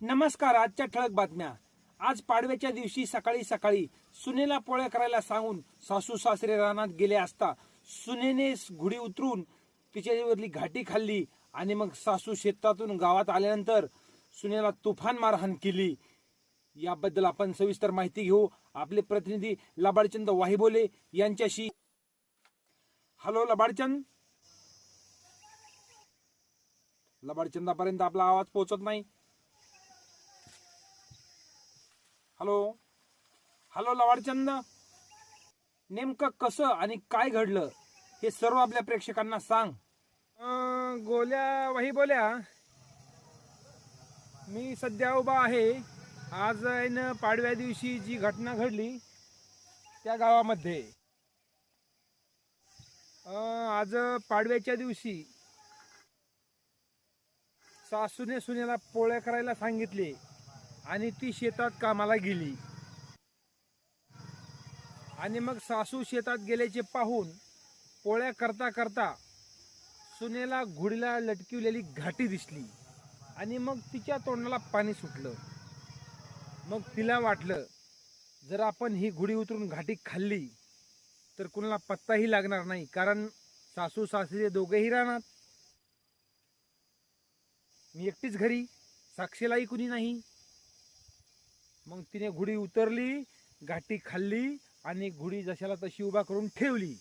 नमस्कार आजच्या ठळक बातम्या. आज पाडव्याच्या दिवशी सकाळी सकाळी सुनेला पोळ्या करायला सांगून सासू सासरे रानात गेले असता सुनेने घुडी उतरून तिच्यावरली घाटी खाल्ली आणि मग सासू शेतातून गावात आल्यानंतर सुनेला तुफान मारहाण केली. याबद्दल आपण सविस्तर माहिती घेऊ. आपले प्रतिनिधी लबाडचंद वाहिबोले यांच्याशी. हॅलो लबाडचंद. लबाडचंदापर्यंत आपला आवाज पोहोचत नाही. हॅलो. हॅलो लवाडचंद. नेमकं कसं आणि काय घडलं हे सर्व आपल्या प्रेक्षकांना सांग. अं, गोल्या वही बोल्या. मी सध्या उभा आहे. आज आहे न पाडव्या दिवशी जी घटना घडली त्या गावामध्ये. अं, आज पाडव्याच्या दिवशी सासूने सुनेला पोळ्या करायला सांगितले. आणि ती शेतात कामाला गेली. आणि मग सासू शेतात गेल्याचे पाहून पोळ्या करता करता सुनेला घुडीला लटकिवलेली घाटी दिसली. आणि मग तिच्या तोंडाला पाणी सुटलं. मग तिला वाटलं जर आपण ही घुडी उतरून घाटी खाल्ली तर कुणाला पत्ताही लागणार नाही कारण सासू सासरे दोघेही राहणार. मी एकटीच घरी साक्षीलाही कुणी नाही. मग तिने घुडी उतरली घाटी खाल्ली आणि घुडी जशाला तशी उभा करून ठेवली.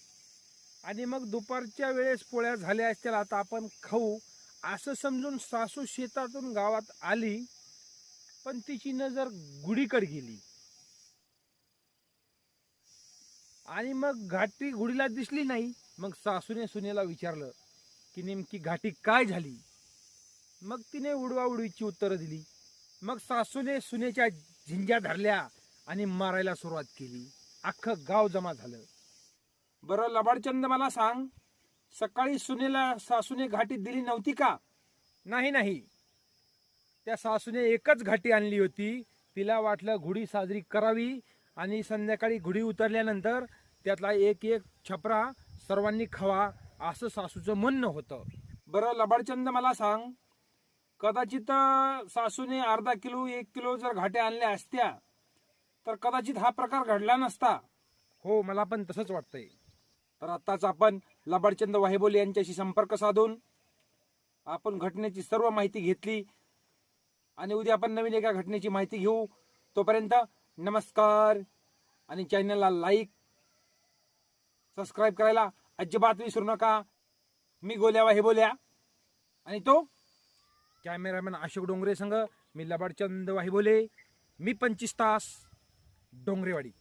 आणि मग दुपारच्या वेळेस पोळ्या झाल्या असतील आता आपण खाऊ. असं समजून सासू शेतातून गावात आली पण तिची नजर गुढीकडे गेली. आणि मग घाटी घुडीला दिसली नाही. मग सासूने सुनेला विचारलं की नेमकी घाटी काय झाली? मग तिने उडवा उडवीची उत्तरं दिली. मग सासूने सुनेच्या झिंज्या धरल्या आणि मारायला सुरुवात केली. अख्खं गाव जमा झालं. बरं लबाडचंद मला सांग. सकाळी सुनेला सासूने घाटी दिली नव्हती का? नाही नाही. त्या सासूने एकच घाटी आणली होती. तिला वाटलं घुडी साजरी करावी आणि संध्याकाळी घुडी उतरल्यानंतर त्यातला एक एक छपरा सर्वांनी खावा असं सासूचं म्हणणं होतं. बरं लबाडचंद मला सांग. कदाचित सासूने अर्धा किलो एक किलो जर घाट्या आणल्या असत्या तर कदाचित हा प्रकार घडला नसता. हो मला पण तसंच वाटतंय. तर आताच आपण लबाडचंद वाहेबोले यांच्याशी संपर्क साधून आपण घटनेची सर्व माहिती घेतली आणि उद्या आपण नवीन एका घटनेची माहिती घेऊ. तोपर्यंत नमस्कार आणि चॅनलला लाईक सबस्क्राईब करायला अजिबात विसरू नका. मी गोल्या वाहेबोल्या आणि तो कॅमेरामॅन अशोक डोंगरे संघ मी लबाडचंद वाहिबोले मी पंचवीस तास डोंगरेवाडी.